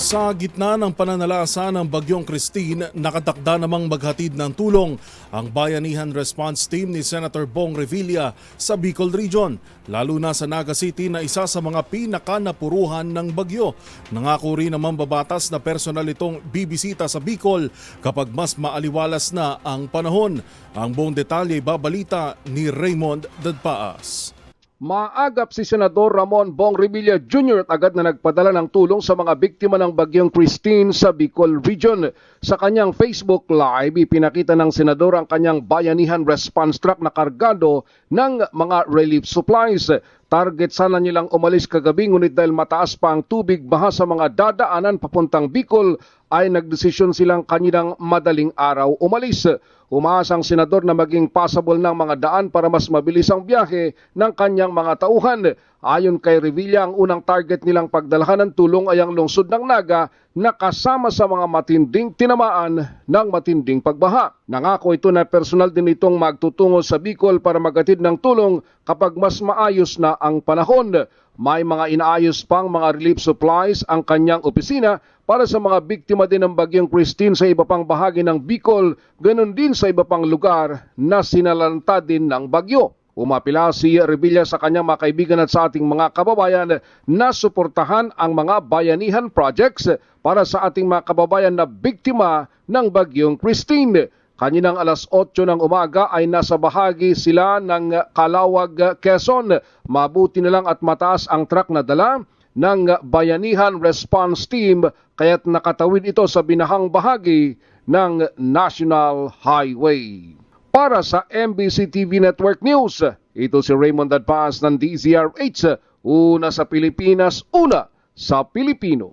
Sa gitna ng pananalasa ng Bagyong Christine, nakatakda namang maghatid ng tulong ang Bayanihan Response Team ni Senator Bong Revilla sa Bicol Region, lalo na sa Naga City na isa sa mga pinakanapuruhan ng bagyo. Nangako rin naman babatas na personal itong bibisita sa Bicol kapag mas maaliwalas na ang panahon. Ang buong detalye babalita ni Raymond Dadpaas. Maagap si Senador Ramon Bong Revilla Jr. at agad na nagpadala ng tulong sa mga biktima ng bagyong Christine sa Bicol Region. Sa kanyang Facebook Live, ipinakita ng Senador ang kanyang bayanihan response truck na kargado ng mga relief supplies. Target sana nilang umalis kagabi ngunit dahil mataas pa ang tubig baha sa mga dadaanan papuntang Bicol ay nagdesisyon silang kanilang madaling araw umalis. Umaasa ang senador na maging possible ng mga daan para mas mabilis ang biyahe ng kanyang mga tauhan. Ayon kay Revilla, ang unang target nilang pagdalahan ng tulong ay ang lungsod ng Naga na kasama sa mga matinding tinamaan ng matinding pagbaha. Nangako ito na personal din itong magtutungo sa Bicol para magatid ng tulong kapag mas maayos na ang panahon. May mga inaayos pang mga relief supplies ang kanyang opisina para sa mga biktima din ng bagyong Christine sa iba pang bahagi ng Bicol, ganun din sa iba pang lugar na sinalanta din ng bagyo. Umapila si Revilla sa kanyang mga kaibigan at sa ating mga kababayan na suportahan ang mga bayanihan projects para sa ating mga kababayan na biktima ng bagyong Christine. Kaninang alas 8 ng umaga ay nasa bahagi sila ng Kalawag, Quezon. Mabuti na lang at mataas ang truck na dala ng Bayanihan Response Team kaya't nakatawid ito sa binahang bahagi ng National Highway. Para sa MBC TV Network News, ito si Raymond Adpaz ng DZRH, una sa Pilipinas, una sa Pilipino.